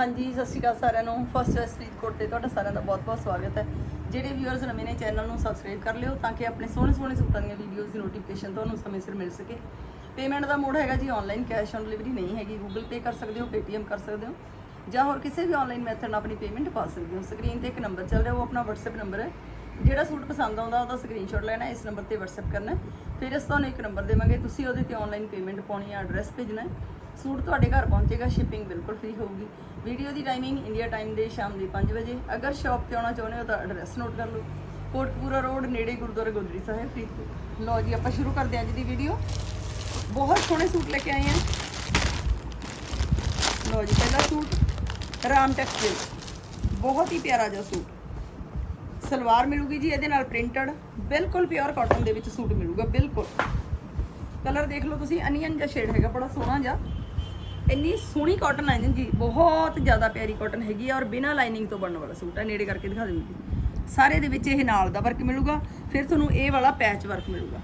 ਹਾਂਜੀ, ਸਤਿ ਸ਼੍ਰੀ ਅਕਾਲ ਸਾਰਿਆਂ ਨੂੰ। ਫਸਟ ਵੈਸਟ ਫਰੀਦਕੋਟ ਤੇ ਤੁਹਾਡਾ ਸਾਰਿਆਂ ਦਾ ਬਹੁਤ-ਬਹੁਤ ਸਵਾਗਤ ਹੈ। ਜਿਹੜੇ ਵਿਊਅਰਸ ਨਵੇਂ ਨੇ ਚੈਨਲ ਨੂੰ ਸਬਸਕ੍ਰਾਈਬ ਕਰ ਲਿਓ ਤਾਂ ਕਿ ਆਪਣੇ ਸੋਹਣੇ ਸੋਹਣੇ ਸੂਟਾਂ ਦੀਆਂ ਵੀਡੀਓਜ਼ ਦੀ ਨੋਟੀਫਿਕੇਸ਼ਨ ਤੁਹਾਨੂੰ ਸਮੇਂ ਸਿਰ ਮਿਲ ਸਕੇ। ਪੇਮੈਂਟ ਦਾ ਮੋਡ ਹੈਗਾ ਜੀ ਆਨਲਾਈਨ ਕੈਸ਼ ਔਨ ਡਿਲੀਵਰੀ ਨਹੀਂ ਹੈਗੀ। ਗੂਗਲ ਪੇ ਕਰ ਸਕਦੇ ਹੋ ਪੇਟੀਐਮ ਕਰ ਸਕਦੇ ਹੋ ਜਾਂ ਹੋਰ ਕਿਸੇ ਵੀ ਆਨਲਾਈਨ ਮੈਥਡ ਨਾਲ ਆਪਣੀ ਪੇਮੈਂਟ ਪਾ ਸਕਦੇ ਹੋ। ਸਕਰੀਨ ਤੇ ਇੱਕ ਨੰਬਰ ਚੱਲ ਰਿਹਾ, ਉਹ ਆਪਣਾ WhatsApp ਨੰਬਰ ਹੈ। ਜਿਹੜਾ ਸੂਟ ਪਸੰਦ ਆਉਂਦਾ, ਉਹਦਾ ਸਕਰੀਨਸ਼ਾਟ ਲੈਣਾ ਇਸ ਨੰਬਰ ਤੇ WhatsApp ਕਰਨਾ ਫਿਰ ਅਸੀਂ ਤੁਹਾਨੂੰ ਇੱਕ ਨੰਬਰ ਦੇਵਾਂਗੇ। ਤੁਸੀਂ ਉਹਦੇ ਤੇ ਆਨਲਾਈਨ ਪੇਮੈਂਟ ਪਾਉਣੀ ਹੈ ਐਡਰੈਸ ਭੇਜਣਾ ਹੈ। ਸੂਟ ਤੁਹਾਡੇ ਘਰ ਪਹੁੰਚੇਗਾ ਸ਼ਿਪਿੰਗ ਬਿਲਕੁਲ ਫ੍ਰੀ ਹੋਊਗੀ। ਵੀਡੀਓ ਦੀ ਟਾਈਮਿੰਗ ਇੰਡੀਆ ਟਾਈਮ ਦੇ ਸ਼ਾਮ ਦੇ 5 ਵਜੇ। ਅਗਰ ਸ਼ਾਪ ਤੇ ਆਉਣਾ ਚਾਹੁੰਦੇ ਹੋ ਤਾਂ ਐਡਰੈਸ ਨੋਟ ਕਰ ਲਓ। ਕੋਟਕਪੂਰਾ ਰੋਡ ਨੇੜੇ ਗੁਰਦੁਆਰਾ ਗੋਦਰੀ ਸਾਹਿਬ, ਫਰੀਦਕੋਟ। ਲਓ ਜੀ, ਆਪਾਂ ਸ਼ੁਰੂ ਕਰਦੇ ਹਾਂ ਅੱਜ ਦੀ ਵੀਡੀਓ ਬਹੁਤ ਸੋਹਣੇ ਸੂਟ ਲੈ ਕੇ ਆਏ ਹਾਂ। ਲਓ ਜੀ, ਪਹਿਲਾ ਸੂਟ, ਰਾਮ ਟੈਕਸਟਾਈਲ ਬਹੁਤ ਹੀ ਪਿਆਰਾ ਜਿਹਾ ਸੂਟ। ਸਲਵਾਰ ਮਿਲੂਗੀ ਜੀ, ਇਹਦੇ ਨਾਲ ਪ੍ਰਿੰਟਡ ਬਿਲਕੁਲ ਪਿਓਰ ਕਾਟਨ ਦੇ ਵਿੱਚ ਸੂਟ ਮਿਲੂਗਾ, ਬਿਲਕੁਲ। ਕਲਰ ਦੇਖ ਲਓ ਤੁਸੀਂ ਅਨੀਅਨ ਜਿਹਾ ਸ਼ੇਡ ਹੈਗਾ, ਬੜਾ ਸੋਹਣਾ ਜਿਹਾ। ਇੰਨੀ ਸੋਹਣੀ ਕਾਟਨ ਹੈ ਜੀ ਬਹੁਤ ਜ਼ਿਆਦਾ ਪਿਆਰੀ ਕਾਟਨ ਹੈਗੀ ਆ ਔਰ ਬਿਨਾਂ ਲਾਈਨਿੰਗ ਤੋਂ ਬਣਨ ਵਾਲਾ ਸੂਟ ਹੈ ਨੇੜੇ ਕਰਕੇ ਦਿਖਾ ਦਿੰਦੀ ਸਾਰੇ ਦੇ ਵਿੱਚ ਇਹ ਨਾਲ ਦਾ ਵਰਕ ਮਿਲੂਗਾ, ਫਿਰ ਤੁਹਾਨੂੰ ਇਹ ਵਾਲਾ ਪੈਚ ਵਰਕ ਮਿਲੂਗਾ।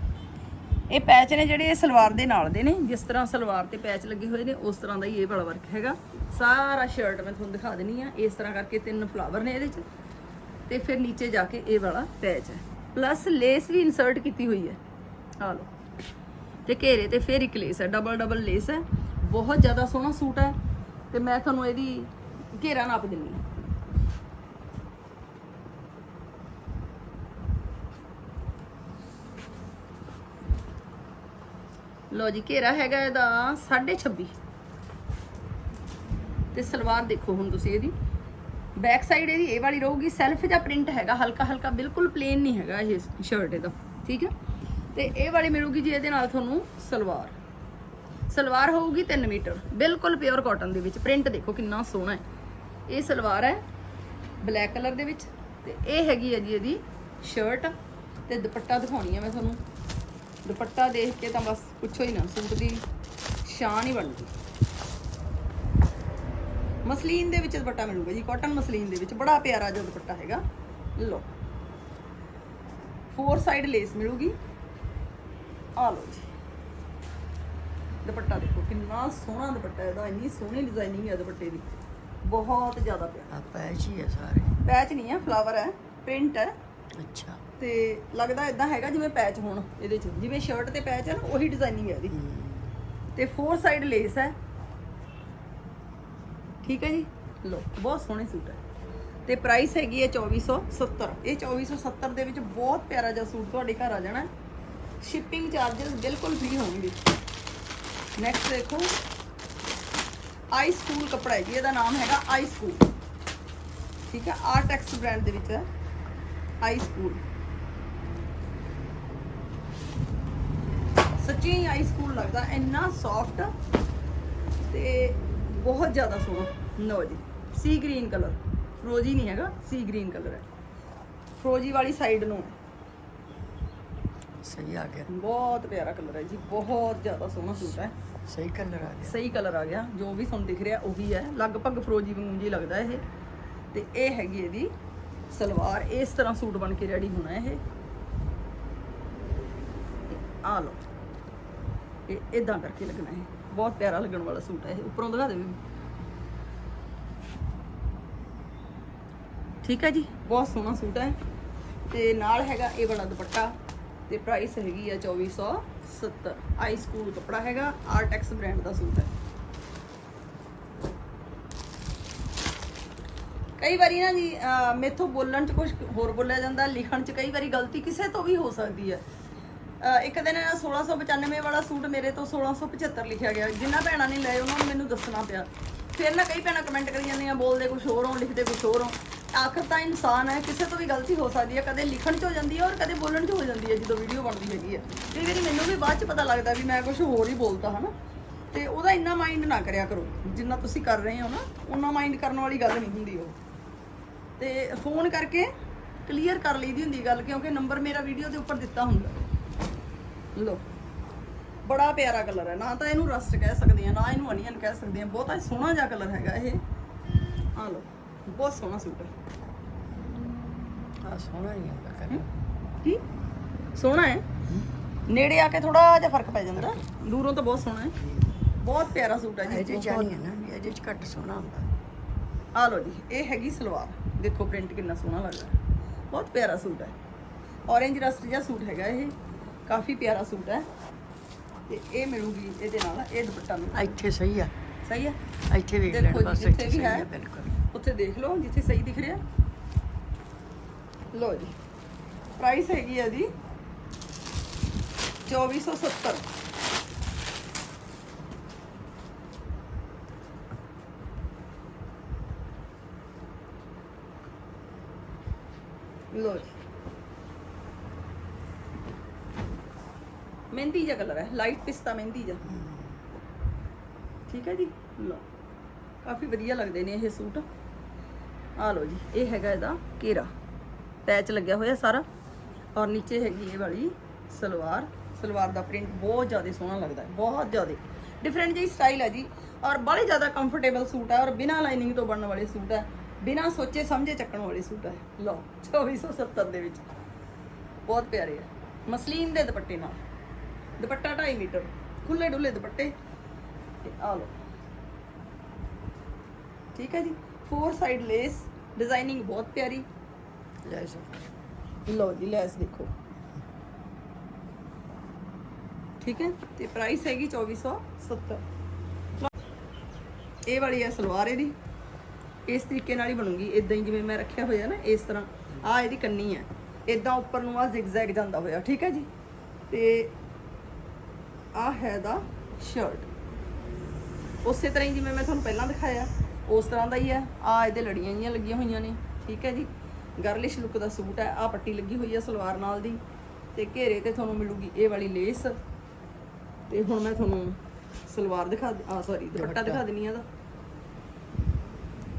ਇਹ ਪੈਚ ਨੇ ਜਿਹੜੇ ਇਹ ਸਲਵਾਰ ਦੇ ਨਾਲ ਦੇ ਨੇ, ਜਿਸ ਤਰ੍ਹਾਂ ਸਲਵਾਰ ਤੇ ਪੈਚ ਲੱਗੇ ਹੋਏ ਨੇ, ਉਸ ਤਰ੍ਹਾਂ ਦਾ ਹੀ ਇਹ ਵਾਲਾ ਵਰਕ ਹੈਗਾ। ਸਾਰਾ ਸ਼ਰਟ ਮੈਂ ਤੁਹਾਨੂੰ ਦਿਖਾ ਦੇਣੀ ਆ ਇਸ ਤਰ੍ਹਾਂ ਕਰਕੇ ਤਿੰਨ ਫਲਾਵਰ ਨੇ ਇਹਦੇ 'ਚ, ਤੇ ਫਿਰ ਨੀਚੇ ਜਾ ਕੇ ਇਹ ਵਾਲਾ ਪੈਚ ਹੈ। ਪਲੱਸ ਲੇਸ ਵੀ ਇਨਸਰਟ ਕੀਤੀ ਹੋਈ ਹੈ। ਆ ਲਓ। ਤੇ ਘੇਰੇ ਤੇ ਫਿਰ ਇੱਕ ਲੇਸ ਹੈ ਡਬਲ ਡਬਲ ਲੇਸ ਹੈ। ਬਹੁਤ ਜ਼ਿਆਦਾ ਸੋਹਣਾ ਸੂਟ ਹੈ ਤੇ ਮੈਂ ਤੁਹਾਨੂੰ ਇਹਦੀ ਘੇਰਾ ਨਾਪ ਦਿੰਨੀ ਹਾਂ। ਲਓ ਜੀ, ਘੇਰਾ ਹੈਗਾ ਇਹਦਾ 26.5 ਤੇ ਸਲਵਾਰ ਦੇਖੋ ਹੁਣ ਤੁਸੀਂ ਇਹਦੀ। ਬੈਕ ਸਾਈਡ ਇਹਦੀ ਇਹ ਵਾਲੀ ਰਹੂਗੀ ਸੈਲਫ ਜਾਂ ਪ੍ਰਿੰਟ ਹੈਗਾ ਹਲਕਾ ਹਲਕਾ ਬਿਲਕੁਲ ਪਲੇਨ ਨਹੀਂ ਹੈਗਾ ਇਹ ਸ਼ਰਟ ਇਹਦਾ, ਠੀਕ ਹੈ? ਤੇ ਇਹ ਵਾਲੀ ਮਿਲੂਗੀ ਜੀ ਇਹਦੇ ਨਾਲ ਤੁਹਾਨੂੰ ਸਲਵਾਰ। ਸਲਵਾਰ ਹੋਊਗੀ 3 ਮੀਟਰ। ਬਿਲਕੁਲ ਪਿਓਰ ਕਾਟਨ ਦੇ ਵਿੱਚ। ਪ੍ਰਿੰਟ ਦੇਖੋ ਕਿੰਨਾ ਸੋਹਣਾ ਹੈ। ਇਹ ਸਲਵਾਰ ਹੈ ਬਲੈਕ ਕਲਰ ਦੇ ਵਿੱਚ ਤੇ ਇਹ ਹੈਗੀ ਹੈ ਜੀ ਇਹਦੀ ਸ਼ਰਟ ਤੇ ਦੁਪੱਟਾ ਦਿਖਾਉਣੀ ਹੈ ਮੈਂ ਤੁਹਾਨੂੰ। ਦੁਪੱਟਾ ਦੇਖ ਕੇ ਤਾਂ ਬਸ ਪੁੱਛੋ ਹੀ ਨਾ, ਸੂਟ ਦੀ ਸ਼ਾਨ ਹੀ ਬਣ ਗਈ ਮਸਲੀਨ ਦੇ ਵਿੱਚ ਦੁਪੱਟਾ ਮਿਲੂਗਾ ਜੀ ਕਾਟਨ ਮਸਲੀਨ ਦੇ ਵਿੱਚ। ਬੜਾ ਪਿਆਰਾ ਜਿਹਾ ਦੁਪੱਟਾ ਹੈਗਾ। ਲਓ। ਫੋਰ ਸਾਈਡ ਲੇਸ ਮਿਲੂਗੀ। ਆ ਲਓ ਜੀ। ਦੁਪੱਟਾ ਦੇਖੋ ਕਿੰਨਾ ਸੋਹਣਾ ਦੁਪੱਟਾ ਇਹਦਾ ਇੰਨੀ ਸੋਹਣੀ ਡਿਜ਼ਾਈਨਿੰਗ ਹੈ ਦੁਪੱਟੇ ਦੀ। ਬਹੁਤ ਜ਼ਿਆਦਾ ਪਿਆਰਾ। ਆ ਪੈਚ ਹੀ ਆ ਸਾਰੇ। ਪੈਚ ਨਹੀਂ ਹੈ ਫਲਾਵਰ ਹੈ ਪ੍ਰਿੰਟ ਹੈ। ਅੱਛਾ। ਤੇ ਲੱਗਦਾ ਇਦਾਂ ਹੈਗਾ ਜਿਵੇਂ ਪੈਚ ਹੋਣ ਇਹਦੇ ਚ। ਜਿਵੇਂ ਸ਼ਰਟ ਤੇ ਪੈਚ ਹੈ ਨਾ ਉਹੀ ਡਿਜ਼ਾਈਨਿੰਗ ਹੈ ਇਹਦੀ। ਤੇ ਫੋਰ ਸਾਈਡ ਲੇਸ ਹੈ। ਠੀਕ ਹੈ ਜੀ? ਲੋ ਬਹੁਤ ਸੋਹਣੇ ਸੂਟ ਹੈ। ਤੇ ਪ੍ਰਾਈਸ ਹੈਗੀ ਹੈ 2470 ਇਹ 2470 ਦੇ ਵਿੱਚ ਬਹੁਤ ਪਿਆਰਾ ਜਿਹਾ ਸੂਟ ਤੁਹਾਡੇ ਘਰ ਆ ਜਾਣਾ ਸ਼ਿਪਿੰਗ ਚਾਰजेस ਬਿਲਕੁਲ ਫ੍ਰੀ ਹੋਣਗੇ। ਨੈਕਸਟ ਦੇਖੋ। ਆਈ ਸਕੂਲ ਕੱਪੜਾ ਹੈ ਜੀ, ਇਹਦਾ ਨਾਮ ਹੈਗਾ ਆਈ ਸਕੂਲ ਠੀਕ ਹੈ ਆਰਟੈਕਸ ਬ੍ਰਾਂਡ ਦੇ ਵਿੱਚ ਹੈ। ਆਈ ਸਕੂਲ ਸੱਚੀ ਆਈ ਸਕੂਲ ਲੱਗਦਾ, ਇੰਨਾ ਸੌਫਟ ਤੇ ਬਹੁਤ ਜ਼ਿਆਦਾ ਸੋਹਣਾ। ਲਓ ਜੀ ਸੀ ਗ੍ਰੀਨ ਕਲਰ ਫਰੋਜੀ ਨਹੀਂ ਹੈਗਾ ਸੀ ਗ੍ਰੀਨ ਕਲਰ ਹੈ। ਫਰੋਜੀ ਵਾਲੀ ਸਾਈਡ ਨੂੰ। ਸਹੀ ਆ ਗਿਆ। ਬਹੁਤ ਪਿਆਰਾ ਕਲਰ ਹੈ ਜੀ ਬਹੁਤ ਜ਼ਿਆਦਾ ਸੋਹਣਾ ਸੂਟ ਹੈ। ਸਹੀ ਕਲਰ ਆ ਗਿਆ। ਸਹੀ ਕਲਰ ਆ ਗਿਆ ਜੋ ਵੀ ਤੁਹਾਨੂੰ ਦਿਖ ਰਿਹਾ ਉਹੀ ਹੈ। ਲਗਭਗ ਫਰੋਜੀ ਵਾਂਗੂ ਜੀ ਲੱਗਦਾ ਇਹ। ਤੇ ਇਹ ਹੈਗੀ ਇਹਦੀ ਸਲਵਾਰ ਇਸ ਤਰ੍ਹਾਂ ਸੂਟ ਬਣ ਕੇ ਰੈਡੀ ਹੋਣਾ ਇਹ। ਆ ਲਓ ਇਹ ਇਦਾਂ ਕਰਕੇ ਲੱਗਣਾ ਇਹ। ਬਹੁਤ ਪਿਆਰਾ ਲੱਗਣ ਵਾਲਾ ਸੂਟ ਹੈ ਇਹ ਉੱਪਰੋਂ ਦਿਖਾ ਦੇਵੇ ਠੀਕ ਹੈ ਜੀ ਬਹੁਤ ਸੋਹਣਾ ਸੂਟ ਹੈ। ਤੇ ਨਾਲ ਹੈਗਾ ਇਹ ਵਾਲਾ ਦੁਪੱਟਾ। ਤੇ ਪ੍ਰਾਈਸ ਹੈਗੀ ਆ 2470 ਆਈ ਸਕੂਲ ਕੱਪੜਾ ਹੈਗਾ ਆਰਟੈਕਸ ਬ੍ਰਾਂਡ ਦਾ ਸੂਟ ਹੈ। ਕਈ ਵਾਰੀ ਨਾ ਜੀ ਅਹ, ਬੋਲਣ ਚ ਕੁਝ ਹੋਰ ਬੋਲਿਆ ਜਾਂਦਾ ਲਿਖਣ ਚ ਕਈ ਵਾਰੀ ਗਲਤੀ ਕਿਸੇ ਤੋਂ ਵੀ ਹੋ ਸਕਦੀ ਹੈ ਇੱਕ ਦਿਨ 1695 ਵਾਲਾ ਸੂਟ ਮੇਰੇ ਤੋਂ 1675 ਲਿਖਿਆ ਗਿਆ। ਜਿੰਨਾ ਭੈਣਾਂ ਨੇ ਲਏ ਉਹਨਾਂ ਨੂੰ ਮੈਨੂੰ ਦੱਸਣਾ ਪਿਆ। ਫਿਰ ਨਾ ਕਈ ਭੈਣਾਂ ਕਮੈਂਟ ਕਰੀ ਜਾਂਦੀਆਂ ਬੋਲਦੇ ਕੁਝ ਹੋਰ ਹੋ ਲਿਖਦੇ ਕੁਝ ਹੋਰ ਹੋ ਆਖਰ ਤਾਂ ਇਨਸਾਨ ਹੈ, ਕਿਸੇ ਤੋਂ ਵੀ ਗਲਤੀ ਹੋ ਸਕਦੀ ਹੈ, ਕਦੇ ਲਿਖਣ 'ਚ ਹੋ ਜਾਂਦੀ ਹੈ ਔਰ ਕਦੇ ਬੋਲਣ 'ਚ ਹੋ ਜਾਂਦੀ ਹੈ, ਜਦੋਂ ਵੀਡੀਓ ਬਣਦੀ ਹੈਗੀ ਹੈ। ਕਈ ਵਾਰੀ ਮੈਨੂੰ ਵੀ ਬਾਅਦ 'ਚ ਪਤਾ ਲੱਗਦਾ ਵੀ ਮੈਂ ਕੁਝ ਹੋਰ ਹੀ ਬੋਲਤਾ, ਹਨਾ? ਤੇ ਉਹਦਾ ਇੰਨਾ ਮਾਈਂਡ ਨਾ ਕਰਿਆ ਕਰੋ, ਜਿੰਨਾ ਤੁਸੀਂ ਕਰ ਰਹੇ ਹੋ ਨਾ, ਉਹਨਾਂ ਮਾਈਂਡ ਕਰਨ ਵਾਲੀ ਗੱਲ ਨਹੀਂ ਹੁੰਦੀ ਉਹ। ਤੇ ਫੋਨ ਕਰਕੇ ਕਲੀਅਰ ਕਰ ਲਈਦੀ ਹੁੰਦੀ ਗੱਲ, ਕਿਉਂਕਿ ਨੰਬਰ ਮੇਰਾ ਵੀਡੀਓ ਦੇ ਉੱਪਰ ਦਿੱਤਾ ਹੁੰਦਾ। ਲੋ ਬੜਾ ਪਿਆਰਾ ਕਲਰ ਹੈ। ਨਾ ਤਾਂ ਇਹਨੂੰ ਰਸਟ ਕਹਿ ਸਕਦੇ ਆ ਨਾ ਇਹਨੂੰ ਅਨੀਅਨ ਕਹਿ ਸਕਦੇ ਆ ਬਹੁਤਾ ਸੋਹਣਾ ਜਿਹਾ ਕਲਰ ਹੈਗਾ ਇਹ। ਆ ਲੋ ਬਹੁਤ ਸੋਹਣਾ ਸੂਟ ਹੈ। ਆ ਸੋਹਣਾ ਹੀ ਆ ਕਲਰ ਕੀ? ਸੋਹਣਾ ਹੈ? ਨੇੜੇ ਆ ਕੇ ਥੋੜਾ ਜਿਹਾ ਫ਼ਰਕ ਪੈ ਜਾਂਦਾ। ਦੂਰੋਂ ਤਾਂ ਬਹੁਤ ਸੋਹਣਾ ਹੈ। ਬਹੁਤ ਪਿਆਰਾ ਸੂਟ ਹੈ ਜੀ। ਇਹਦੇ ਚ ਬਹੁਤ- ਨਹੀਂ ਹੈ ਨਾ ਵੀ ਇਹਦੇ ਚ ਘੱਟ ਸੋਹਣਾ ਹੁੰਦਾ। ਆ ਲਓ ਜੀ ਇਹ ਹੈਗੀ ਸਲਵਾਰ। ਦੇਖੋ ਪ੍ਰਿੰਟ ਕਿੰਨਾ ਸੋਹਣਾ ਲੱਗਦਾ ਹੈ। ਬਹੁਤ ਪਿਆਰਾ ਸੂਟ ਹੈ। ਔਰੇਂਜ ਰਸਟ ਜਿਹਾ ਸੂਟ ਹੈਗਾ ਇਹ। ਕਾਫੀ ਪਿਆਰਾ ਸੂਟ ਹੈ। ਤੇ ਇਹ ਮਿਲੂਗੀ ਇਹਦੇ ਨਾਲ ਇਹ ਦੁਪੱਟਾ ਮਿਲੂ ਇੱਥੇ ਸਹੀ ਆ। ਸਹੀ ਹੈ? ਇੱਥੇ ਵੇਖ ਦੇਖੋ ਲੈਣ ਜੀ, ਬਸ ਜਿੱਥੇ ਇੱਥੇ ਵੀ ਸਹੀ ਹੈ। ਆ ਬਿਲਕੁਲ। ਉੱਥੇ ਦੇਖ ਲਓ ਜਿੱਥੇ ਸਹੀ ਦਿਖ ਰਿਹਾ। ਲਓ ਜੀ ਪ੍ਰਾਈਸ ਹੈਗੀ ਹੈ ਜੀ 2470 ਲਓ ਜੀ। ਮਹਿੰਦੀ ਜਿਹਾ ਕਲਰ ਹੈ ਲਾਈਟ ਪਿਸਤਾ ਮਹਿੰਦੀ ਜਿਹਾ। ਠੀਕ ਹੈ ਜੀ? ਲਓ। ਕਾਫੀ ਵਧੀਆ ਲੱਗਦੇ ਨੇ ਇਹ ਸੂਟ। ਆ ਲਓ ਜੀ, ਇਹ ਹੈਗਾ ਇਹਦਾ ਘੇਰਾ। ਪੈਚ ਲੱਗਿਆ ਹੋਇਆ ਸਾਰਾ। ਔਰ ਨੀਚੇ ਹੈਗੀ ਇਹ ਵਾਲੀ ਸਲਵਾਰ। ਸਲਵਾਰ ਦਾ ਪ੍ਰਿੰਟ ਬਹੁਤ ਜ਼ਿਆਦਾ ਸੋਹਣਾ ਲੱਗਦਾ ਹੈ, ਬਹੁਤ ਜ਼ਿਆਦਾ। ਡਿਫਰੈਂਟ ਜਿਹੀ ਸਟਾਈਲ ਹੈ ਜੀ। ਔਰ ਬੜੇ ਜ਼ਿਆਦਾ ਕੰਫਰਟੇਬਲ ਸੂਟ ਹੈ। ਔਰ ਬਿਨਾਂ ਲਾਈਨਿੰਗ ਤੋਂ ਬਣਨ ਵਾਲੇ ਸੂਟ ਹੈ। ਬਿਨਾਂ ਸੋਚੇ ਸਮਝੇ ਚੱਕਣ ਵਾਲੇ ਸੂਟ ਹੈ। ਲਓ 2470 ਦੇ ਵਿੱਚ। ਬਹੁਤ ਪਿਆਰੇ ਹੈ। ਮਸਲੀਨ ਦੇ ਦੁਪੱਟੇ ਨਾਲ। ਦੁਪੱਟਾ 2.5 ਮੀਟਰ। ਖੁੱਲੇ ਡੁੱਲੇ ਦੁਪੱਟੇ। ਤੇ ਆ ਲਓ। ਠੀਕ ਹੈ ਜੀ? ਫੋਰ ਸਾਈਡ ਲੇਸ ਡਿਜ਼ਾਈਨਿੰਗ ਬਹੁਤ ਪਿਆਰੀ। ਲੈ ਸੋ ਲਓ ਜੀ ਲੈਸ ਦੇਖੋ। ਠੀਕ ਹੈ? ਤੇ ਪ੍ਰਾਈਸ ਹੈਗੀ 2470 ਇਹ ਵਾਲੀ ਹੈ ਸਲਵਾਰ ਇਹਦੀ। ਇਸ ਤਰੀਕੇ ਨਾਲ ਹੀ ਬਣੂਗੀ। ਇਦਾਂ ਹੀ ਜਿਵੇਂ ਮੈਂ ਰੱਖਿਆ ਹੋਇਆ ਨਾ, ਇਸ ਤਰ੍ਹਾਂ। ਆ ਇਹਦੀ ਕੰਨੀ ਹੈ। ਇਦਾਂ ਉੱਪਰ ਨੂੰ ਆ ਜ਼ਿਗਜ਼ੈਗ ਜਾਂਦਾ ਹੋਇਆ, ਠੀਕ ਹੈ ਜੀ? ਤੇ ਆ ਹੈ ਦਾ ਸ਼ਰਟ ਉਸੇ ਤਰ੍ਹਾਂ ਹੀ ਜਿਵੇਂ ਮੈਂ ਤੁਹਾਨੂੰ ਪਹਿਲਾਂ ਦਿਖਾਇਆ। ਉਸ ਤਰ੍ਹਾਂ ਦਾ ਹੀ ਹੈ। ਆ ਇਹਦੇ ਲੜੀਆਂ ਜੀਆਂ ਲੱਗੀਆਂ ਹੋਈਆਂ ਨੇ। ਠੀਕ ਹੈ ਜੀ। ਗਰਲਿਸ਼ ਲੁੱਕ ਦਾ ਸੂਟ ਹੈ। ਆ ਪੱਟੀ ਲੱਗੀ ਹੋਈ ਹੈ ਸਲਵਾਰ ਨਾਲ ਦੀ। ਤੇ ਘੇਰੇ ਤੇ ਤੁਹਾਨੂੰ ਮਿਲੂਗੀ ਇਹ ਵਾਲੀ ਲੇਸ ਤੇ ਹੁਣ ਮੈਂ ਤੁਹਾਨੂੰ ਸਲਵਾਰ ਦਿਖਾ ਆ ਸੌਰੀ ਦੁਪੱਟਾ ਦਿਖਾ ਦਿੰਨੀ ਆ ਦਾ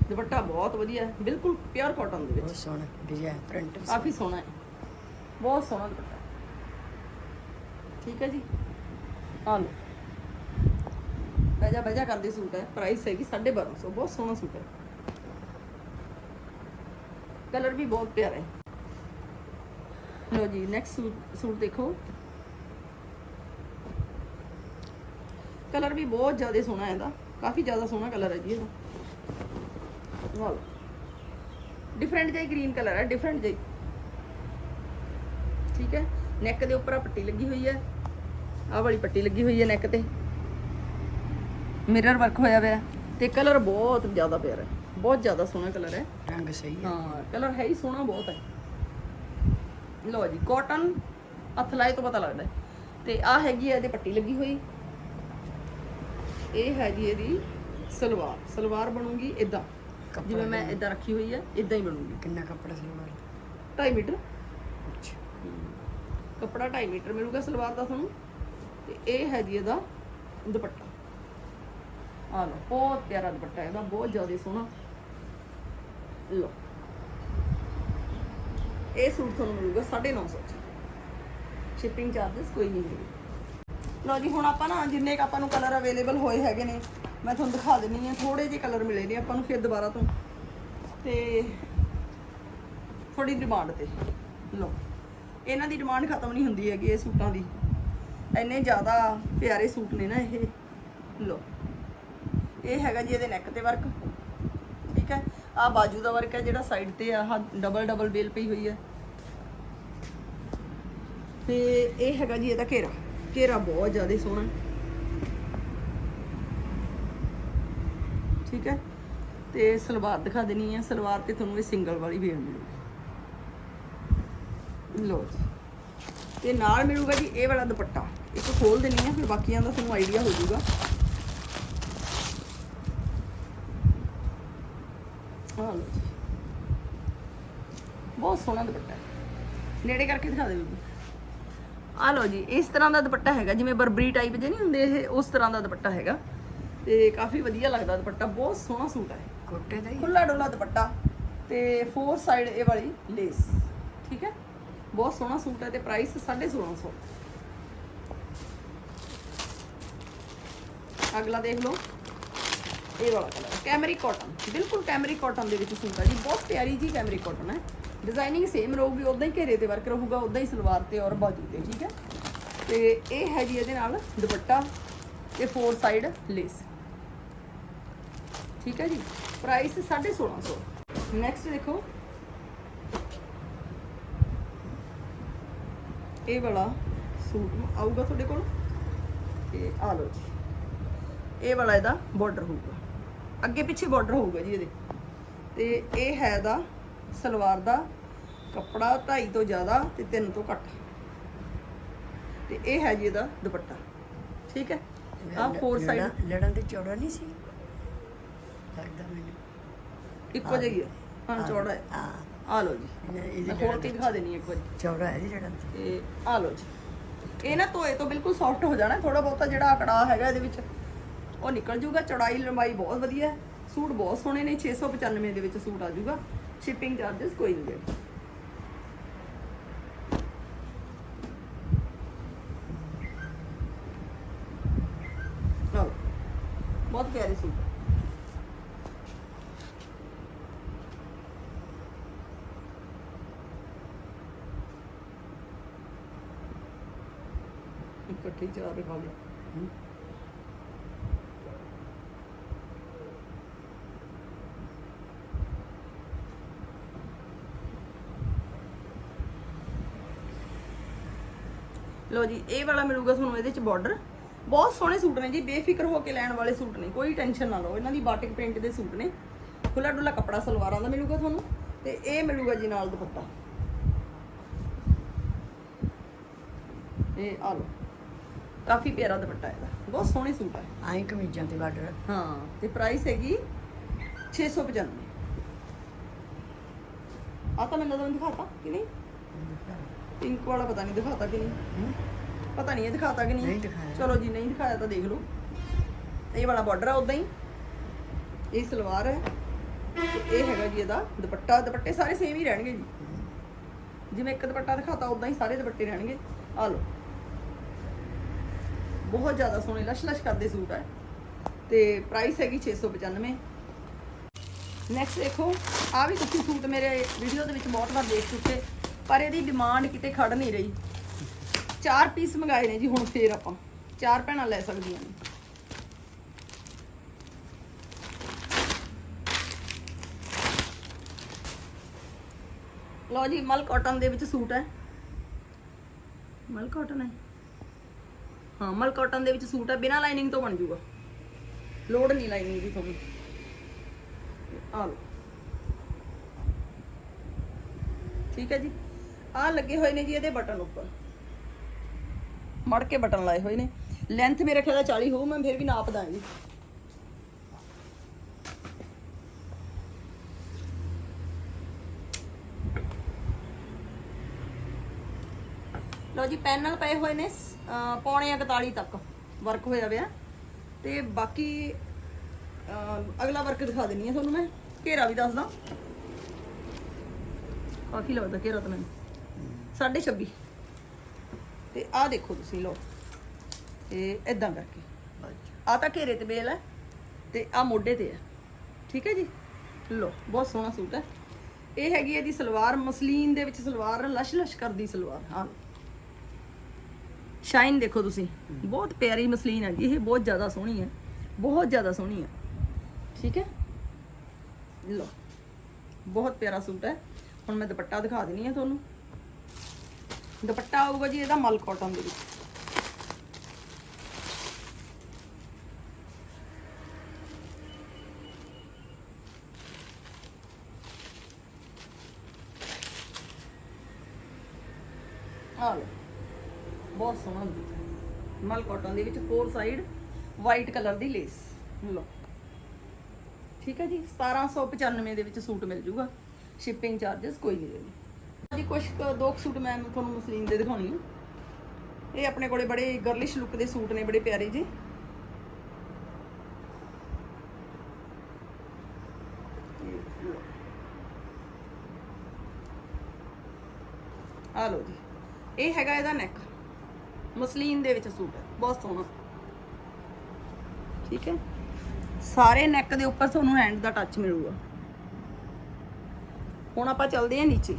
ਦੁਪੱਟਾ ਬਹੁਤ ਵਧੀਆ ਹੈ। ਬਿਲਕੁਲ ਪਿਓਰ ਕਾਟਨ ਦੇ ਵਿੱਚ। ਬਹੁਤ ਸੋਹਣਾ ਡਿਜ਼ਾਈਨ ਪ੍ਰਿੰਟ ਕਾਫੀ ਸੋਹਣਾ। ਹੈ। ਬਹੁਤ ਸੋਹਣਾ ਦੁਪੱਟਾ। ਠੀਕ ਹੈ ਜੀ। ਆ ਲਓ। ਬੈਜਾ ਬੈਜਾ ਕਰਦੇ ਸੂਟ ਹੈ ਪ੍ਰਾਈਸ ਹੈਗੀ 1250 ਬਹੁਤ ਸੋਹਣਾ ਸੂਟ ਹੈ। ਕਲਰ ਵੀ ਬਹੁਤ ਪਿਆਰਾ ਹੈ। ਲੋ ਜੀ ਨੈਕਸਟ ਸੂਟ ਦੇਖੋ। ਕਲਰ ਵੀ ਬਹੁਤ ਜ਼ਿਆਦਾ ਸੋਹਣਾ ਹੈ ਇਹਦਾ। ਕਾਫੀ ਜ਼ਿਆਦਾ ਸੋਹਣਾ ਕਲਰ ਹੈ ਜੀ ਇਹਦਾ। ਵਾਹ। ਡਿਫਰੈਂਟ ਜਿਹਾ ਗ੍ਰੀਨ ਕਲਰ ਹੈ ਡਿਫਰੈਂਟ ਜਿਹਾ। ਠੀਕ ਹੈ? ਨੈਕ ਦੇ ਉੱਪਰ ਆ ਪੱਟੀ ਲੱਗੀ ਹੋਈ ਹੈ। ਆਹ ਵਾਲੀ ਪੱਟੀ ਲੱਗੀ ਹੋਈ ਹੈ ਨੈਕ ਤੇ। ਮਿਰਰ ਵਰਕ ਹੋਇਆ ਹੋਇਆ ਹੈ ਤੇ ਕਲਰ ਬਹੁਤ ਜ਼ਿਆਦਾ ਪਿਆਰਾ ਹੈ। ਬਹੁਤ ਜ਼ਿਆਦਾ ਸੋਹਣਾ ਕਲਰ ਹੈ। ਰੰਗ ਸਹੀ ਆ ਹਾਂ ਕਲਰ ਹੈ ਹੀ ਸੋਹਣਾ ਬਹੁਤ ਹੈ। ਲਓ ਜੀ ਕਾਟਨ ਹੱਥ ਲਾਏ ਤੋਂ ਪਤਾ ਲੱਗਦਾ ਹੈ। ਤੇ ਆ ਹੈਗੀ ਹੈ ਇਹਦੇ ਪੱਟੀ ਲੱਗੀ ਹੋਈ। ਇਹ ਹੈ ਜੀ ਇਹਦੀ ਸਲਵਾਰ। ਸਲਵਾਰ ਬਣੂਗੀ ਇਦਾਂ ਜਿਵੇਂ ਮੈਂ ਇਦਾਂ ਰੱਖੀ ਹੋਈ ਹੈ ਇਦਾਂ ਹੀ ਬਣੂਗੀ। ਕਿੰਨਾ ਕੱਪੜਾ ਸਲਵਾਰ? 2.5 ਮੀਟਰ। ਕੱਪੜਾ 2.5 ਮੀਟਰ ਮਿਲੂਗਾ ਸਲਵਾਰ ਦਾ ਤੁਹਾਨੂੰ। ਤੇ ਇਹ ਹੈ ਜੀ ਇਹਦਾ ਦੁਪੱਟਾ। ਆ ਲਓ, ਬਹੁਤ ਪਿਆਰਾ ਦੁਪੱਟਾ ਇਹਦਾ ਬਹੁਤ ਜ਼ਿਆਦਾ ਸੋਹਣਾ। ਲਓ। ਇਹ ਸੂਟ ਤੁਹਾਨੂੰ ਮਿਲੂਗਾ 950 ਚ। ਸ਼ਿਪਿੰਗ ਚਾਰजेस ਕੋਈ ਨਹੀਂ ਹੈ ਲਓ ਜੀ, ਹੁਣ ਆਪਾਂ ਨਾ ਜਿੰਨੇ ਕ ਆਪਾਂ ਨੂੰ ਕਲਰ ਅਵੇਲੇਬਲ ਹੋਏ ਹੈਗੇ ਨੇ, ਮੈਂ ਤੁਹਾਨੂੰ ਦਿਖਾ ਦਿੰਨੀ ਆ ਥੋੜੇ ਜਿਹੇ ਕਲਰ ਮਿਲੇ ਨੇ, ਆਪਾਂ ਨੂੰ ਫਿਰ ਦੁਬਾਰਾ ਤੋਂ। ਤੇ ਥੋੜੀ ਡਿਮਾਂਡ ਤੇ। ਲਓ, ਇਹਨਾਂ ਦੀ ਡਿਮਾਂਡ ਖਤਮ ਨਹੀਂ ਹੁੰਦੀ ਹੈਗੀ ਇਹ ਸੂਟਾਂ ਦੀ। ਇੰਨੇ ਜ਼ਿਆਦਾ ਪਿਆਰੇ ਸੂਟ ਨੇ ਨਾ ਇਹ। ਲਓ। ਇਹ ਹੈਗਾ ਜੀ ਇਹਦੇ ਨੈਕ ਤੇ ਵਰਕ ਠੀਕ ਹੈ? ਆ ਬਾਜੂ ਦਾ ਵਰਕ ਹੈ ਜਿਹੜਾ ਸਾਈਡ ਤੇ ਆਹ ਡਬਲ ਡਬਲ ਬੇਲ ਪਈ ਹੋਈ ਹੈ। ਤੇ ਇਹ ਹੈਗਾ ਜੀ ਇਹਦਾ ਘੇਰਾ। ਘੇਰਾ ਬਹੁਤ ਜ਼ਿਆਦਾ ਸੋਹਣਾ। ਠੀਕ ਹੈ? ਤੇ ਸਲਵਾਰ ਦਿਖਾ ਦੇਣੀ ਹੈ। ਸਲਵਾਰ ਤੇ ਤੁਹਾਨੂੰ ਇਹ ਸਿੰਗਲ ਵਾਲੀ ਵੇਲ ਮਿਲੂਗੀ। ਲੋ ਜੀ। ਤੇ ਨਾਲ ਮਿਲੂਗਾ ਜੀ ਇਹ ਵਾਲਾ ਦੁਪੱਟਾ। ਇੱਕ ਖੋਲ ਦੇਣੀ ਹੈ, ਫਿਰ ਬਾਕੀਆਂ ਦਾ ਤੁਹਾਨੂੰ ਆਈਡੀਆ ਹੋ ਜਾਊਗਾ ਆਹ ਲਓ ਜੀ ਬਹੁਤ ਸੋਹਣਾ ਦੁਪੱਟਾ ਹੈ। ਨੇੜੇ ਕਰਕੇ ਦਿਖਾ ਦੇ ਬੀਬੀ। ਆ ਲਓ ਜੀ ਇਸ ਤਰ੍ਹਾਂ ਦਾ ਦੁਪੱਟਾ ਹੈਗਾ। ਜਿਵੇਂ ਬਰਬਰੀ ਟਾਈਪ ਜੇ ਨਹੀਂ ਹੁੰਦੇ ਇਹ ਉਸ ਤਰ੍ਹਾਂ ਦਾ ਦੁਪੱਟਾ ਹੈਗਾ। ਤੇ ਕਾਫੀ ਵਧੀਆ ਲੱਗਦਾ ਦੁਪੱਟਾ। ਬਹੁਤ ਸੋਹਣਾ ਸੂਟ ਹੈ। ਕੋਟੇ ਦਾ ਹੀ ਖੁੱਲਾ ਡੁੱਲਾ ਦੁਪੱਟਾ ਤੇ ਫੋਰ ਸਾਈਡ ਇਹ ਵਾਲੀ ਲੇਸ ਠੀਕ ਹੈ? ਬਹੁਤ ਸੋਹਣਾ ਸੂਟ ਹੈ ਤੇ ਪ੍ਰਾਈਸ 1650 ਅਗਲਾ ਦੇਖ ਲਓ। ਇਹ ਵਾਲਾ ਕਲਰ ਕੈਮਰੀ ਕਾਟਨ ਬਿਲਕੁਲ ਕੈਮਰੀ ਕਾਟਨ ਦੇ ਵਿੱਚ ਸੂਟ ਹੈ ਜੀ। ਬਹੁਤ ਪਿਆਰੀ ਜੀ ਕੈਮਰੀ ਕਾਟਨ ਹੈ। ਡਿਜ਼ਾਈਨਿੰਗ ਸੇਮ ਰਹੂਗੀ ਉਦਾਂ ਹੀ ਘੇਰੇ ਤੇ ਵਰਕ ਰਹੂਗਾ ਉਦਾਂ ਹੀ ਸਲਵਾਰ ਤੇ ਔਰ ਬਾਜੂ ਤੇ, ਠੀਕ ਹੈ? ਤੇ ਇਹ ਹੈ ਜੀ ਇਹਦੇ ਨਾਲ ਦੁਪੱਟਾ ਤੇ ਫੋਰ ਸਾਈਡ ਲੇਸ ਠੀਕ ਹੈ ਜੀ? ਪ੍ਰਾਈਸ 1650 ਨੈਕਸਟ ਦੇਖੋ। ਇਹ ਵਾਲਾ ਸੂਟ ਆਊਗਾ ਤੁਹਾਡੇ ਕੋਲ। ਤੇ ਆ ਲਓ ਜੀ। ਇਹ ਵਾਲਾ ਇਹਦਾ ਬਾਰਡਰ ਹੋਊਗਾ। ਅੱਗੇ ਪਿੱਛੇ ਬਾਰਡਰ ਹੋਊਗਾ ਜੀ ਇਹਦੇ। ਤੇ ਇਹ ਹੈ ਦਾ ਸਲਵਾਰ ਦਾ ਕੱਪੜਾ 2.5 ਤੋਂ ਜ਼ਿਆਦਾ ਤੇ 3 ਤੋਂ ਘੱਟ। ਤੇ ਇਹ ਹੈ ਜੀ ਇਹਦਾ ਦੁਪੱਟਾ। ਠੀਕ ਹੈ? ਆ ਫੋਰ ਸਾਈਡ ਲੜਨ- ਤੇ ਚੌੜਾ ਨਹੀਂ ਸੀ? ਲੱਗਦਾ ਮੈਨੂੰ। ਇੱਕੋ ਜਿਹੀ ਹੈ ਹਾਂ ਚੌੜਾ ਹੈ। ਆ ਲਓ ਜੀ। ਇਹਦੀ ਕੇ ਤੇ ਦਿਖਾ ਦੇਣੀ ਇੱਕ ਵਾਰੀ। ਚੌੜਾ ਹੈ ਦੀ ਲੜਨ ਤੇ। ਆ ਲਓ ਜੀ। ਇਹ ਨਾ ਧੋਏ ਤੋਂ ਬਿਲਕੁਲ ਸੌਫਟ ਹੋ ਜਾਣਾ। ਥੋੜਾ ਬਹੁਤਾ ਜਿਹੜਾ ਆਕੜਾ ਹੈਗਾ ਇਹਦੇ ਵਿੱਚ ਉਹ ਨਿਕਲ ਜੂਗਾ, ਚੌੜਾਈ, ਲੰਬਾਈ ਬਹੁਤ ਵਧੀਆ। ਸੂਟ ਬਹੁਤ ਸੋਹਣੇ ਨੇ 695 ਦੇ ਵਿੱਚ ਸੂਟ ਆ ਜੂਗਾ। ਸ਼ਿਪਿੰਗ ਚਾਰजेस ਕੋਈ ਨਹੀਂ ਦੇਣੇ ਬਹੁਤ ਪਿਆਰੇ ਸੂਟ। ਇਕੱਠੇ ਚਾਰ ਦਿਖਾ ਲਏ ਹਮ। ਲੋ ਜੀ ਇਹ ਵਾਲਾ ਮਿਲੂਗਾ ਤੁਹਾਨੂੰ ਇਹਦੇ ਚ ਬਾਰਡਰ ਬਹੁਤ ਸੋਹਣੇ ਸੂਟ ਨੇ ਜੀ ਬੇਫਿਕਰ ਹੋ ਕੇ ਲੈਣ ਵਾਲੇ ਸੂਟ ਨੇ ਕੋਈ ਟੈਨਸ਼ਨ ਨਾ ਲਓ। ਇਹਨਾਂ ਦੀ ਬਾਟਿਕ ਪ੍ਰਿੰਟ ਦੇ ਸੂਟ ਨੇ। ਖੁੱਲਾ ਡੁੱਲਾ ਕੱਪੜਾ ਸਲਵਾਰਾਂ ਦਾ ਮਿਲੂਗਾ ਤੁਹਾਨੂੰ। ਤੇ ਇਹ ਮਿਲੂਗਾ ਜੀ ਨਾਲ ਦੁਪੱਟਾ। ਇਹ ਆ ਲਓ। ਕਾਫੀ ਪਿਆਰਾ ਦੁਪੱਟਾ ਇਹਦਾ। ਬਹੁਤ ਸੋਹਣੇ ਸੂਟ ਹੈ ਆਈ ਕਮੀਜ਼ਾਂ ਤੇ ਬਾਰਡਰ ਹਾਂ ਤੇ ਪ੍ਰਾਈਸ ਹੈਗੀ 695 ਆ ਤਾਂ ਮੈਨੂੰ ਲੱਗਦਾ ਦਿਖਾਤਾ ਕਿ ਨਹੀਂ? ਪਿੰਕ ਵਾਲਾ ਪਤਾ ਨਹੀਂ ਦਿਖਾਤਾ ਕਿ ਨਹੀਂ। ਪਤਾ ਨਹੀਂ ਇਹ ਦਿਖਾਤਾ ਕਿ ਨਹੀਂ। ਨਹੀਂ ਦਿਖਾਇਆ। ਚਲੋ ਜੀ ਨਹੀਂ ਦਿਖਾਇਆ ਤਾਂ ਦੇਖ ਲਓ। ਇਹ ਵਾਲਾ ਬਾਰਡਰ ਆ ਉਦਾਂ ਹੀ। ਇਹ ਸਲਵਾਰ ਹੈ। ਤੇ ਇਹ ਹੈਗਾ ਜੀ ਇਹਦਾ ਦੁਪੱਟਾ। ਦੁਪੱਟੇ ਸਾਰੇ ਸੇਮ ਹੀ ਰਹਿਣਗੇ ਜੀ। ਜਿਵੇਂ ਇੱਕ ਦੁਪੱਟਾ ਦਿਖਾਤਾ ਉਦਾਂ ਹੀ ਸਾਰੇ ਦੁਪੱਟੇ ਰਹਿਣਗੇ। ਆ ਲਓ। ਬਹੁਤ ਜ਼ਿਆਦਾ ਸੋਹਣੇ ਲਸ਼ ਲਸ਼ ਕਰਦੇ ਸੂਟ ਹੈ ਤੇ ਪ੍ਰਾਈਸ ਹੈਗੀ 695 ਨੈਕਸਟ ਦੇਖੋ ਆ ਵੀ ਤੁਸੀਂ ਸੂਟ ਮੇਰੇ ਵੀਡੀਓ ਦੇ ਵਿੱਚ ਬਹੁਤ ਵਾਰ ਦੇਖ ਚੁੱਕੇ। ਪਰ ਇਹਦੀ ਡਿਮਾਂਡ ਕਿਤੇ ਖੜ ਨਹੀਂ ਰਹੀ। ਚਾਰ ਪੀਸ ਮੰਗਾਏ ਨੇ ਜੀ, ਹੁਣ ਫੇਰ ਆਪਾਂ। ਚਾਰ ਭੈਣਾਂ ਲੈ ਸਕਦੀਆਂ ਨੇ। ਲਓ ਜੀ, ਮਲ ਕਾਟਨ ਦੇ ਵਿੱਚ ਸੂਟ ਹੈ। ਮਲ ਕਾਟਨ ਹੈ? ਹਾਂ, ਮਲ ਕਾਟਨ ਦੇ ਵਿੱਚ ਸੂਟ ਹੈ, ਬਿਨਾਂ ਲਾਈਨਿੰਗ ਤੋਂ ਬਣ ਜੂਗਾ। ਲੋਡ ਨਹੀਂ ਲਾਈਨਿੰਗ ਦੀ ਤੁਹਾਨੂੰ। ਆ ਲਓ। ਠੀਕ ਹੈ ਜੀ? ਆ ਲੱਗੇ ਹੋਏ ਨੇ ਜੀ ਇਹਦੇ ਬਟਨ ਉੱਪਰ। ਮੜ ਕੇ ਬਟਨ ਲਾਏ ਹੋਏ ਨੇ। ਲੈਂਥ ਮੇਰੇ ਖਿਆਲ ਨਾਲ 40 ਹੋਊ, ਮੈਂ ਫਿਰ ਵੀ ਨਾਪ ਦਾਂਗੀ। ਲਓ ਜੀ ਪੈਨਲ ਪਏ ਹੋਏ ਨੇ ਪੌਣੇ 41 ਤੱਕ ਵਰਕ ਹੋਇਆ ਹੋਇਆ ਤੇ ਬਾਕੀ, ਅਹ, ਅਗਲਾ ਵਰਕ ਦਿਖਾ ਦਿੰਨੀ ਆ ਤੁਹਾਨੂੰ ਮੈਂ। ਘੇਰਾ ਵੀ ਦੱਸਦਾ। ਕਾਫੀ ਲੱਗਦਾ ਘੇਰਾ ਤਾਂ ਮੈਨੂੰ। 26 ਤੇ ਆਹ ਦੇਖੋ ਤੁਸੀਂ ਲਓ। ਇਹ ਇਦਾਂ ਕਰਕੇ। ਆ ਤਾਂ ਘੇਰੇ ਤੇ ਬੇਲ ਹੈ ਤੇ ਆ ਮੋਢੇ ਤੇ ਹੈ। ਠੀਕ ਹੈ ਜੀ? ਲੋ ਬਹੁਤ ਸੋਹਣਾ ਸੂਟ ਹੈ। ਇਹ ਹੈਗੀ ਇਹਦੀ ਸਲਵਾਰ ਮਸਲੀਨ ਦੇ ਵਿੱਚ ਸਲਵਾਰ ਲਸ਼ ਲਸ਼ ਕਰਦੀ ਸਲਵਾਰ ਹਾਂ ਸ਼ਾਈਨ ਦੇਖੋ ਤੁਸੀਂ। ਬਹੁਤ ਪਿਆਰੀ ਮਸਲੀਨ ਹੈ ਜੀ ਇਹ ਬਹੁਤ ਜ਼ਿਆਦਾ ਸੋਹਣੀ ਹੈ। ਬਹੁਤ ਜ਼ਿਆਦਾ ਸੋਹਣੀ ਹੈ। ਠੀਕ ਹੈ? ਲੋ ਬਹੁਤ ਪਿਆਰਾ ਸੂਟ ਹੈ। ਹੁਣ ਮੈਂ ਦੁਪੱਟਾ ਦਿਖਾ ਦਿੰਨੀ ਆ ਤੁਹਾਨੂੰ। ਦੁਪੱਟਾ ਆਊਗਾ ਜੀ, ਇਹਦਾ ਮਲ ਕਾਟਨ ਦੇ ਵਿੱਚ। ਆ ਬਹੁਤ ਸੋਹਣਾ ਸੂਟ ਮਲ ਕਾਟਨ ਦੇ ਵਿੱਚ ਫੋਰ ਸਾਈਡ ਵਾਈਟ ਕਲਰ ਦੀ ਲੇਸ ਲਓ, ਠੀਕ ਹੈ ਜੀ 1795 ਦੇ ਵਿੱਚ ਸੂਟ ਮਿਲ ਜੂਗਾ। ਸ਼ਿਪਿੰਗ ਚਾਰजेस ਕੋਈ ਨਹੀਂ ਦੇਣੀ। ਜੀ ਕੁਝ ਦੋ ਸੂਟ ਮੈਂ ਤੁਹਾਨੂੰ ਮਸਲੀਨ ਦੇ ਦਿਖਾਉਣੀ ਆ। ਇਹ ਆਪਣੇ ਕੋਲੇ ਬੜੇ ਗਰਲਿਸ਼ ਲੁੱਕ ਦੇ ਸੂਟ ਨੇ, ਬੜੇ ਪਿਆਰੇ ਜੀ। ਆ ਲਓ ਜੀ। ਇਹ ਹੈਗਾ ਇਹਦਾ ਨੈਕ ਮਸਲੀਨ ਦੇ ਵਿੱਚ ਸੂਟ ਹੈ। ਬਹੁਤ ਸੋਹਣਾ। ਠੀਕ ਹੈ? ਸਾਰੇ ਨੈਕ ਦੇ ਉੱਪਰ ਤੁਹਾਨੂੰ ਹੈਂਡ ਦਾ ਟੱਚ ਮਿਲੂਗਾ। ਹੁਣ ਆਪਾਂ ਚੱਲਦੇ ਹਾਂ ਨੀਚੇ।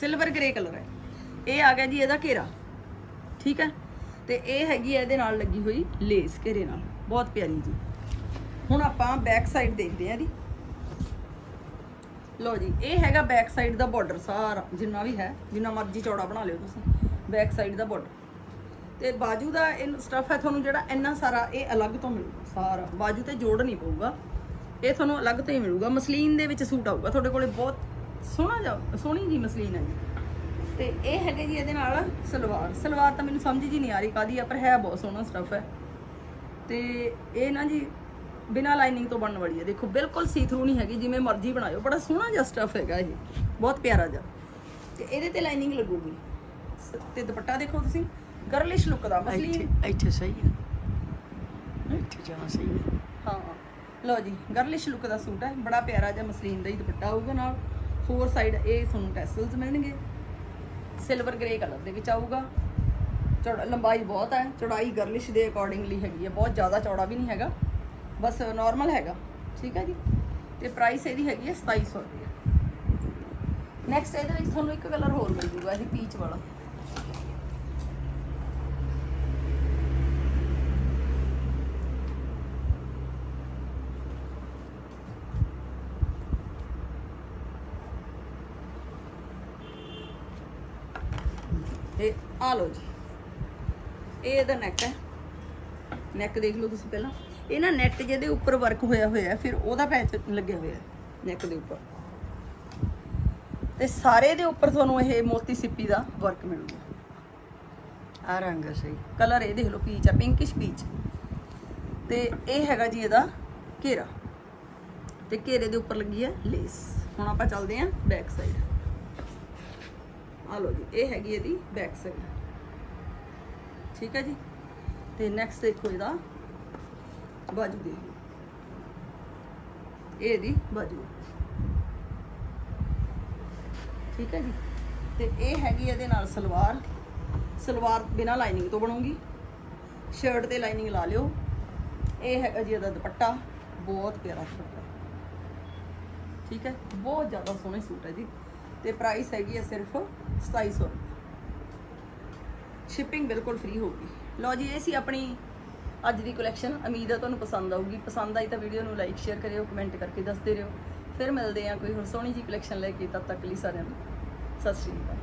ਸਿਲਵਰ ਗ੍ਰੇ ਕਲਰ ਹੈ। ਇਹ ਆ ਗਿਆ ਜੀ ਇਹਦਾ ਘੇਰਾ। ਠੀਕ ਹੈ? ਤੇ ਇਹ ਹੈਗੀ ਹੈ, ਇਹਦੇ ਨਾਲ ਲੱਗੀ ਹੋਈ ਲੇਸ ਘੇਰੇ ਨਾਲ। ਬਹੁਤ ਪਿਆਰੀ ਜੀ। ਹੁਣ ਆਪਾਂ ਬੈਕ ਸਾਈਡ ਦੇਖਦੇ ਹਾਂ ਜੀ। ਲਓ ਜੀ, ਇਹ ਹੈਗਾ ਬੈਕ ਸਾਈਡ ਦਾ ਬਾਰਡਰ ਸਾਰਾ, ਜਿੰਨਾ ਵੀ ਹੈ, ਜਿੰਨਾ ਮਰਜ਼ੀ ਚੌੜਾ ਬਣਾ ਲਿਓ ਤੁਸੀਂ। ਬੈਕ ਸਾਈਡ ਦਾ ਬਾਰਡਰ ਤੇ ਬਾਜੂ ਦਾ ਇਹ ਸਟਫ ਹੈ ਤੁਹਾਨੂੰ ਜਿਹੜਾ ਇੰਨਾ ਸਾਰਾ, ਇਹ ਅਲੱਗ ਤੋਂ ਮਿਲੂਗਾ ਸਾਰਾ। ਬਾਜੂ ਤੇ ਜੋੜ ਨਹੀਂ ਪਊਗਾ। ਇਹ ਤੁਹਾਨੂੰ ਅਲੱਗ ਤੋਂ ਹੀ ਮਿਲੂਗਾ। ਮਸਲੀਨ ਦੇ ਵਿੱਚ ਸੂਟ ਆਊਗਾ। ਤੁਹਾਡੇ ਕੋਲੇ ਬਹੁਤ ਸੋਹਣਾ ਜਾ ਸੋਹਣੀ ਜੀ ਮਸਲੀਨ ਹੈ ਜੀ। ਤੇ ਇਹ ਹੈਗੇ ਜੀ ਇਹਦੇ ਨਾਲ ਸਲਵਾਰ। ਸਲਵਾਰ ਤਾਂ ਮੈਨੂੰ ਸਮਝ ਜੀ ਨਹੀਂ ਆ ਰਹੀ ਕਾਦੀ ਆ ਪਰ ਹੈ ਬਹੁਤ ਸੋਹਣਾ ਸਟਫ ਹੈ। ਤੇ ਇਹ ਨਾ ਜੀ ਬਿਨਾ ਲਾਈਨਿੰਗ ਤੋਂ ਬਣਨ ਵਾਲੀ ਹੈ। ਦੇਖੋ ਬਿਲਕੁਲ ਸੀ ਥਰੂ ਨਹੀਂ ਹੈਗੀ ਜਿਵੇਂ ਮਰਜ਼ੀ ਬਣਾਇਓ ਬੜਾ ਸੋਹਣਾ ਜਿਹਾ ਸਟਫ ਹੈਗਾ ਇਹ। ਬਹੁਤ ਪਿਆਰਾ ਜਿਹਾ। ਤੇ ਇਹਦੇ ਤੇ ਲਾਈਨਿੰਗ ਲੱਗੂਗੀ। ਤੇ ਦੁਪੱਟਾ ਦੇਖੋ ਤੁਸੀਂ ਗਰਲਿਸ਼ ਲੁੱਕ ਦਾ ਮਸਲੀਨ। ਇੱਥੇ ਸਹੀ ਹੈ। ਇੱਥੇ ਜਹਾਂ ਸਹੀ ਹੈ। ਹਾਂ ਲਓ ਜੀ ਗਰਲਿਸ਼ ਲੁੱਕ ਦਾ ਸੂਟ ਹੈ। ਬੜਾ ਪਿਆਰਾ ਜਿਹਾ ਮਸਲੀਨ ਦਾ ਹੀ ਦੁਪੱਟਾ ਆਊਗਾ ਨਾਲ। ਫੋਰ ਸਾਈਡ ਇਹ ਤੁਹਾਨੂੰ ਟੈਸਲਸ ਮਿਲਣਗੇ। ਸਿਲਵਰ ਗ੍ਰੇ ਕਲਰ ਦੇ ਵਿੱਚ ਆਊਗਾ। ਚੌੜਾ, ਲੰਬਾਈ ਬਹੁਤ ਹੈ। ਚੌੜਾਈ ਗਰਲਿਸ਼ ਦੇ ਅਕੋਰਡਿੰਗਲੀ ਹੈਗੀ ਹੈ। ਬਹੁਤ ਜ਼ਿਆਦਾ ਚੌੜਾ ਵੀ ਨਹੀਂ ਹੈਗਾ। ਬਸ ਨਾਰਮਲ ਹੈਗਾ। ਠੀਕ ਹੈ ਜੀ? ਤੇ ਪ੍ਰਾਈਸ ਇਹਦੀ ਹੈਗੀ ਹੈ 2700 ਰੁਪਏ। ਨੈਕਸਟ ਇਹਦੇ ਵਿੱਚ ਤੁਹਾਨੂੰ ਇੱਕ ਕਲਰ ਹੋਰ ਮਿਲ ਜੂਗਾ, ਇਹ ਪੀਚ ਵਾਲਾ ਤੇ ਆ ਲਓ ਜੀ। ਇਹ ਇਹਦਾ ਨੈਕ ਹੈ। ਨੈਕ ਦੇਖ ਲਓ ਤੁਸੀਂ ਪਹਿਲਾਂ। ਇਹ ਨਾ ਨੈਟ ਜਿਹਦੇ ਉੱਪਰ ਵਰਕ ਹੋਇਆ ਹੋਇਆ ਫਿਰ ਉਹਦਾ ਪੈਚ ਲੱਗਿਆ ਹੋਇਆ ਨੈਕ ਦੇ ਉੱਪਰ। ਤੇ ਸਾਰੇ ਦੇ ਉੱਪਰ ਤੁਹਾਨੂੰ ਇਹ ਮੋਤੀ ਸਿੱਪੀ ਦਾ ਵਰਕ ਮਿਲੂਗਾ। ਆ ਰੰਗ ਹੈ ਸਹੀ। ਕਲਰ ਇਹ ਦੇਖ ਲਓ ਪੀਚ ਆ ਪਿੰਕਿਸ਼ ਪੀਚ ਤੇ ਇਹ ਹੈਗਾ ਜੀ ਇਹਦਾ ਘੇਰਾ। ਤੇ ਘੇਰੇ ਦੇ ਉੱਪਰ ਲੱਗੀ ਹੈ ਲੇਸ ਹੁਣ ਆਪਾਂ ਚੱਲਦੇ ਆਂ ਬੈਕ ਸਾਈਡ ਆ ਲਓ ਜੀ ਇਹ ਹੈਗੀ ਇਹਦੀ ਬੈਕ ਸਾਈਡ ਠੀਕ ਹੈ ਜੀ? ਤੇ ਨੈਕਸਟ ਦੇਖੋ ਇਹਦਾ। ਬਾਜੂ ਦੇ ਇਹ ਇਹਦੀ ਬਾਜੂ। ਠੀਕ ਹੈ ਜੀ? ਤੇ ਇਹ ਹੈਗੀ ਇਹਦੇ ਨਾਲ ਸਲਵਾਰ। ਸਲਵਾਰ ਬਿਨਾ ਲਾਈਨਿੰਗ ਤੋਂ ਬਣੂਗੀ। ਸ਼ਰਟ ਤੇ ਲਾਈਨਿੰਗ ਲਾ ਲਿਓ। ਇਹ ਹੈਗਾ ਜੀ ਇਹਦਾ ਦੁਪੱਟਾ। ਬਹੁਤ ਪਿਆਰਾ ਦੁਪੱਟਾ। ਠੀਕ ਹੈ? ਬਹੁਤ ਜ਼ਿਆਦਾ ਸੋਹਣੇ ਸੂਟ ਹੈ ਜੀ। ਤੇ ਪ੍ਰਾਈਸ ਹੈਗੀ ਹੈ ਸਿਰਫ 2700 ਸ਼ਿਪਿੰਗ ਬਿਲਕੁਲ ਫ੍ਰੀ ਹੋਊਗੀ ਲਓ ਜੀ, ਇਹ ਸੀ ਆਪਣੀ ਅੱਜ ਦੀ ਕਲੈਕਸ਼ਨ ਉਮੀਦ ਹੈ ਤੁਹਾਨੂੰ ਪਸੰਦ ਆਊਗੀ। ਪਸੰਦ ਆਈ ਤਾਂ ਵੀਡੀਓ ਨੂੰ ਲਾਈਕ ਸ਼ੇਅਰ ਕਰਿਓ ਕਮੈਂਟ ਕਰਕੇ ਦੱਸਦੇ ਰਹੋ। ਫਿਰ ਮਿਲਦੇ ਹਾਂ ਕੋਈ ਹੋਰ ਸੋਹਣੀ ਜੀ ਕਲੈਕਸ਼ਨ ਲੈ ਕੇ। ਤਦ ਤੱਕ ਲਈ ਸਾਰਿਆਂ ਨੂੰ। ਸਤਿ ਸ਼੍ਰੀ ਅਕਾਲ।